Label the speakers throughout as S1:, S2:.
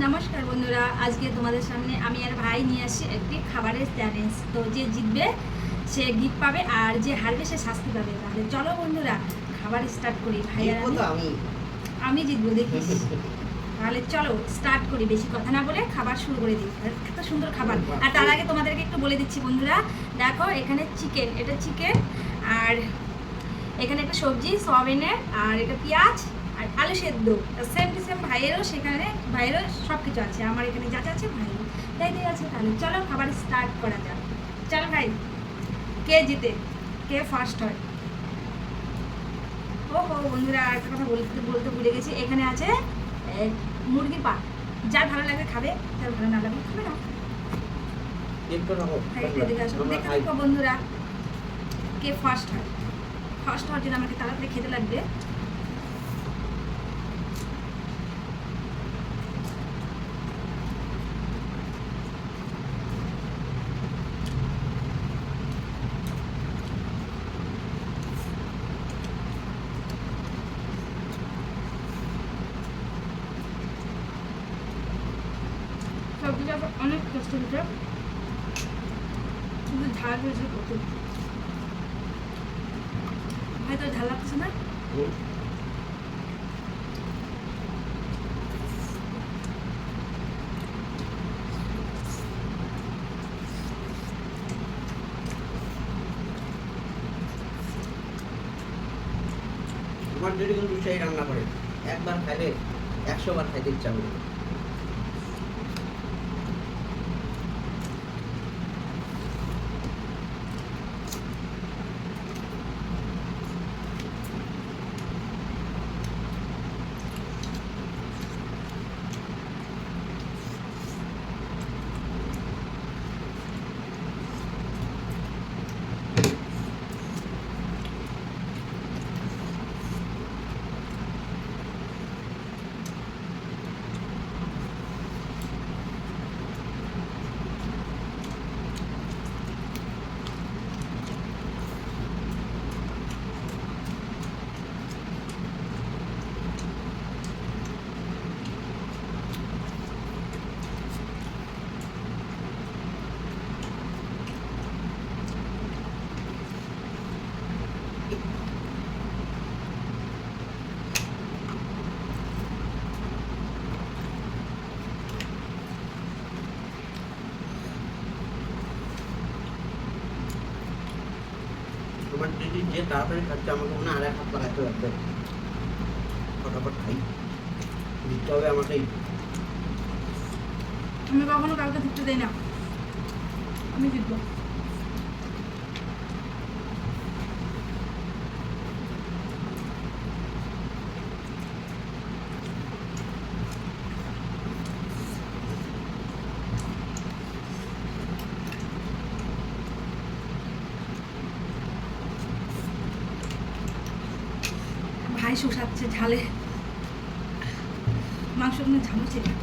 S1: নমস্কার বন্ধুরা আজকে তোমাদের সামনে আমি আর ভাই নিয়ে আসছি একটি খাবারের চ্যালেঞ্জ তো যে জিতবে সে গিফট পাবে আর যে হারবে সে শাস্তি পাবে। তাহলে চলো বন্ধুরা খাবার স্টার্ট করি। ভাই আর আমি
S2: আমি।
S1: আমি জিতবো দেখিস। তাহলে চলো স্টার্ট করি বেশি কথা না বলে খাবার শুরু করে দিই। এত সুন্দর খাবার। আর তার আগে তোমাদেরকে একটু বলে দিচ্ছি বন্ধুরা দেখো এখানে চিকেন এটা চিকেন আর এখানে একটা সবজি সয়াবিনের আর এটা পেঁয়াজ আর আলু সেদ্ধ। সেম টু সেম ভাইয়েরও সেখানে ভাইয়েরও সব কিছু আছে। আমার এখানে যা যা আছে ভাইয়েরও তাই তাই আছে তাহলে চলো খাবার স্টার্ট করা যাক। চলো ভাই কে জিতে? কে ফার্স্ট হয়? ও হো বন্ধুরা আর একটা কথা বলতে বলতে ভুলে গেছি। এখানে আছে এ, মুরগির পা। যা ভালো লাগে খাবে যার ভালো না লাগবে খাবে না। দেখো বন্ধুরা কে ফার্স্ট হয়? ফার্স্ট হওয়ার জন্য আমাকে তাড়াতাড়ি খেতে লাগবে সবজিটা আবার অনেক কিন্তু ঝাল হয়েছে প্রচুর ভাই, তোর ঝাল লাগছে না?
S2: আমার যদি কিন্তু সেই রান্না করে। একবার খাইলে একশো বার খাইতে ইচ্ছা করে। দিদি যে তাড়াতাড়ি খাচ্ছে, আমাকে মনে আর এক হাত লাগাতে লাগবে ফটাফট খাই। দিতে হবে আমাকেই।
S1: আমি কখনো কাউকে দিতে দেয় না। আমি জিতবো। শোষাচ্ছে ঝালে। মাংস কোনো ঝাল না।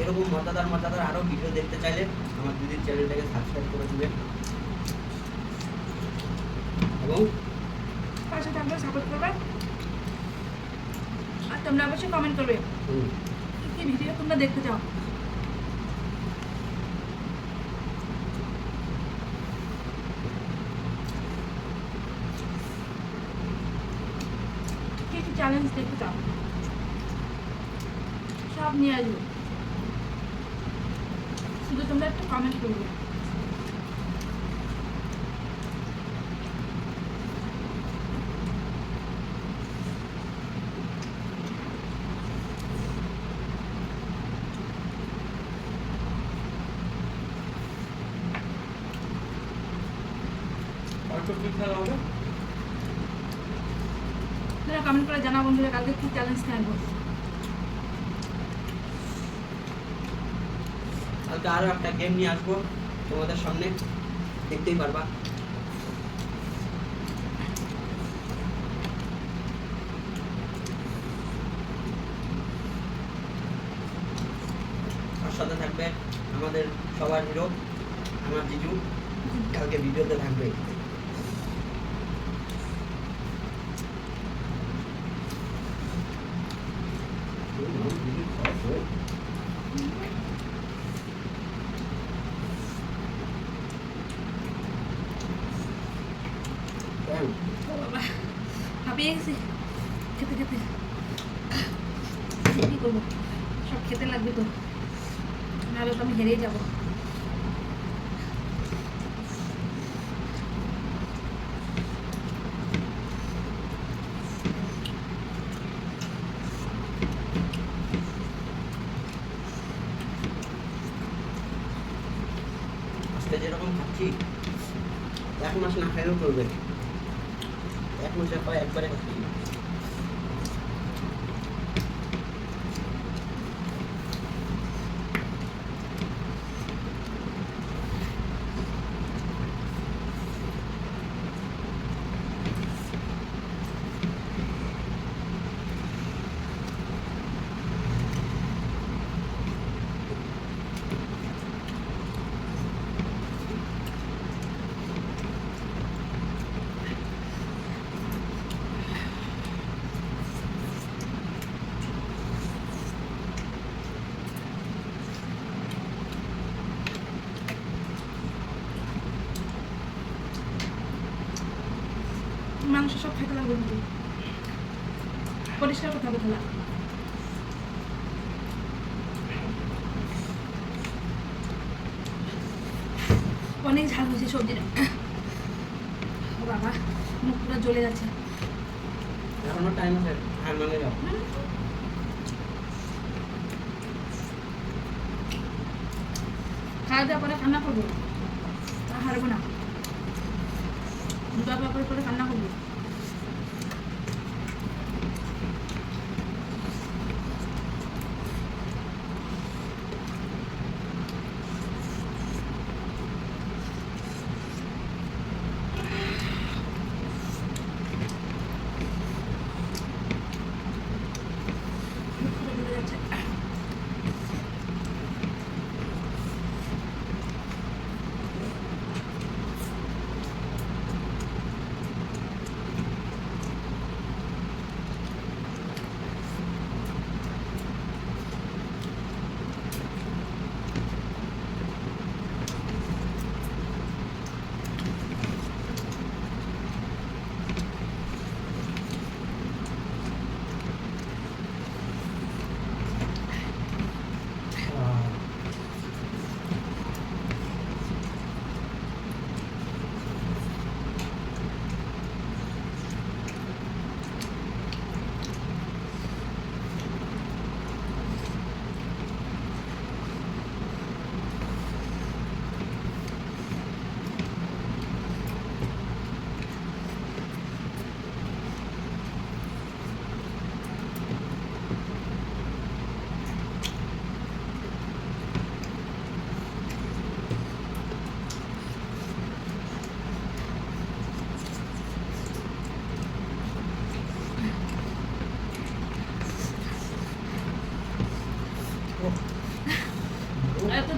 S2: এরকম মজাদার মজাদার আরও ভিডিও দেখতে চাইলে আমার দিদির চ্যানেলটাকে সাবস্ক্রাইব করে দিবেন। এবং
S1: পাশে থাকবে সাপোর্ট করবে আর তোমরা অবশ্যই কমেন্ট করবে। কি কি ভিডিও তোমরা দেখতে চাও? কি কি চ্যালেঞ্জ দেখতে চাও? সব নিয়ে আসব। তোমরা একটু কমেন্ট করবে। কমেন্ট করে জানাও বন্ধুরা কালকে কি চ্যালেঞ্জ নিয়ে
S2: আজকে আরও একটা গেম নিয়ে আসব। তোমাদের সামনে দেখতেই পারবা। সাথে থাকবে আমাদের সবার হিরো আমার জিজু। কালকে ভিডিওতে থাকবে।
S1: হাঁপিয়ে গেছি খেতে। খেতে করব? সব খেতে লাগবে তো। নাহলে তো আমি হেরেই যাব।
S2: যেরকম খাচ্ছি এক মাস না খাইলেও চলবে। এক মাসের পর একবারে খাচ্ছি
S1: মাংস সব খেতে লাগবে কিন্তু পরিষ্কার করতে হবে থালা অনেক ঝাল হয়েছে সবজিটা ও বাবা মুখ পুরো জ্বলে যাচ্ছে।
S2: এখনও টাইম আছে আর মানে যাও।
S1: খাওয়া দাওয়া করে রান্না করব? তা হারবো না। করে করে রান্না করব?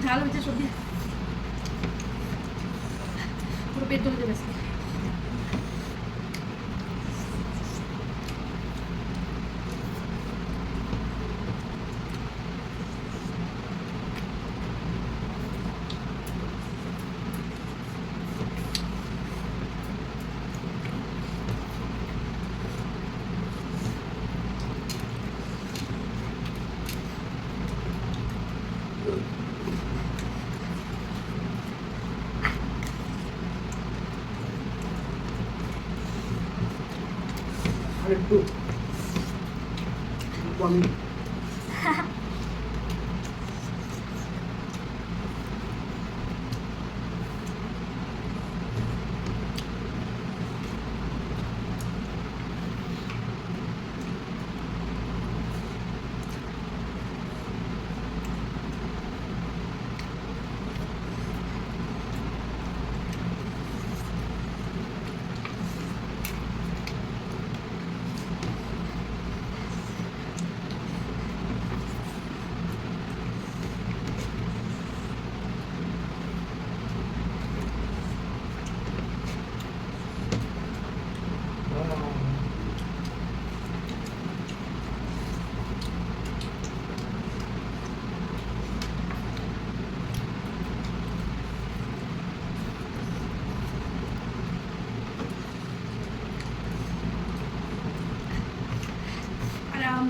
S1: ঝাল হয়েছে সবজি পুরো পেট ধরে যাবে আজকে।
S2: আর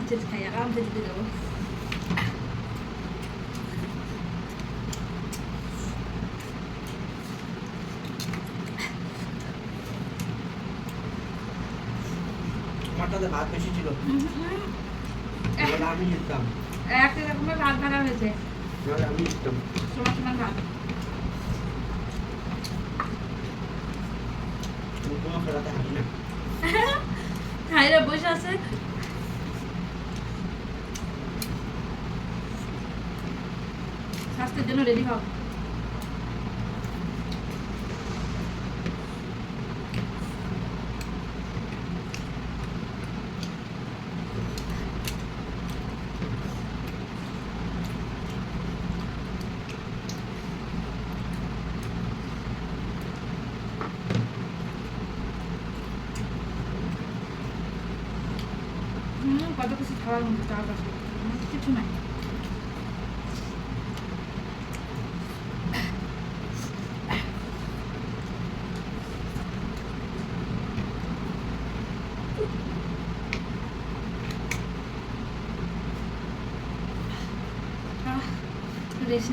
S1: আরামসে খাই আরামসে জিতে যাব
S2: ভাত বেশি ছিল। আমি জিততাম।
S1: এক রকমের ভাত ভাড়া হয়েছে।
S2: আমি জিততাম।
S1: সমান সমান ভাত। হাইরে বসে আছে। স্বাস্থ্যের জন্য রেডি হও। কত কিছু খাওয়ার মতো চারপাশে হুম, কিছু নাই।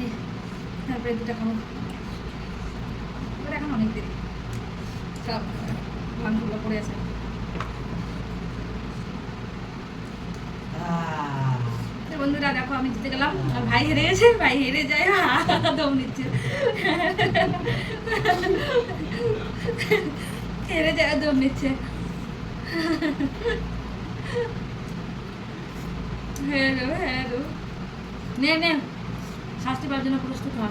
S1: নিই তারপরে দুটা খাব। এখন অনেক দেরি। সব মাংসগুলো পড়ে আছে। বন্ধুরা দেখো আমি জিতে গেলাম। আর ভাই হেরে গেছে ভাই হেরে যায় দম নিচ্ছে হেরে যায় দম নিচ্ছে হেরো হেরো। নে নে। শাস্তি পাওয়ার জন্য প্রস্তুত হ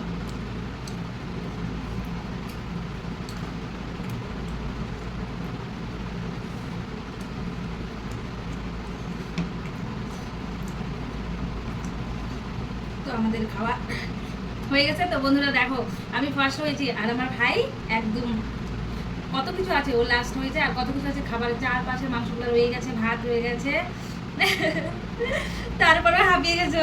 S1: তো আমাদের খাওয়া হয়ে গেছে। তো বন্ধুরা দেখো, আমি ফার্স্ট হয়েছি আর আমার ভাই একদম কত কিছু আছে। ও লাস্ট হয়েছে আর কত কিছু আছে? খাবারের চারপাশে মাংসগুলো রয়ে গেছে, ভাত রয়ে গেছে। তারপরে হাঁপিয়ে গেছে।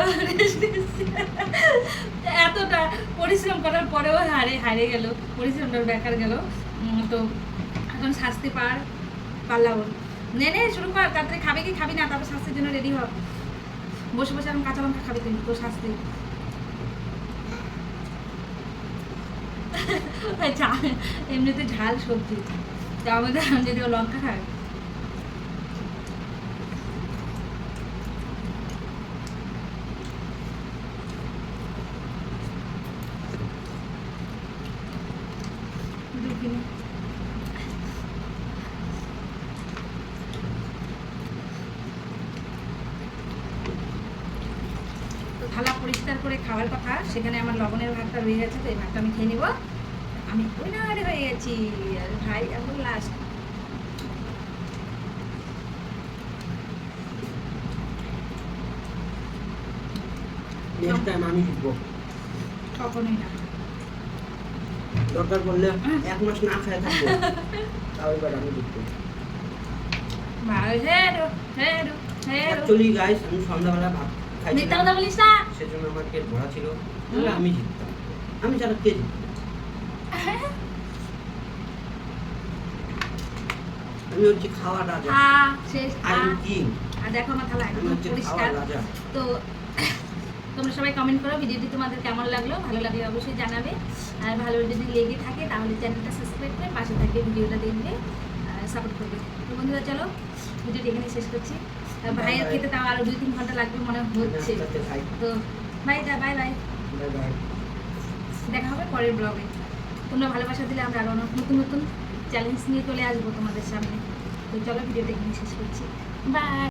S1: এতটা পরিশ্রম করার পরেও হারে হারে গেল, পরিশ্রমটা বেকার গেল। তো এখন শাস্তি পার পারলাম। নে নে শুরু কর তাড়াতাড়ি খাবে কি খাবি না, তারপর শাস্তির জন্য রেডি হ। বসে বসে এখন কাঁচা লঙ্কা খাবি তুই, তোর শাস্তি। আচ্ছা এমনিতে ঝাল সবজি। তা আমাদের যদি লঙ্কা খায় দেখিনি। তো থালা পরিষ্কার করে খাওয়ার কথা সেখানে আমার লবণের ভাতটা রয়ে গেছে তো এই ভাতটা আমি খেয়ে নিব। আমি উইনার হয়ে গেছি আর ভাই এখন লাস্ট
S2: নেক্সট টাইম আমি জিতবো।
S1: কখনোই না।
S2: দরকার পড়লে এক মাস না খেয়ে থাকব। তাও এবার আমি
S1: হেরো
S2: অ্যাকচুয়ালি গাইস আমি সন্ধ্যাবেলা ভাত খাইছিলাম। সেজন্য আমার পেট ভরা ছিল। তাহলে আমি জিততাম। আমি ছাড়া কে আমি হচ্ছে খাওয়ার রাজা। আই এম কিং
S1: আর দেখো আমার থালা একদম পরিষ্কার। তো তোমরা সবাই কমেন্ট করো ভিডিওটি তোমাদের কেমন লাগল? ভালো লাগলে অবশ্যই জানাবে। আর ভালো যদি লেগে থাকে তাহলে চ্যানেলটা সাবস্ক্রাইব করে পাশে থাকবে ভিডিওটা দেখবে সাপোর্ট করবে। তো বন্ধুরা চলো ভিডিওটি এখানে শেষ করছি। আর ভাইয়ের খেতে তাও আরও দুই তিন ঘণ্টা লাগবে মনে হচ্ছে। তো bye bye bye
S2: bye bye
S1: দেখা হবে পরের ব্লগে তোমরা ভালোবাসা দিলে আমরা আরও নতুন নতুন চ্যালেঞ্জ নিয়ে চলে আসব তোমাদের সামনে। তো চলো ভিডিওটা এখানে শেষ করছি। বাই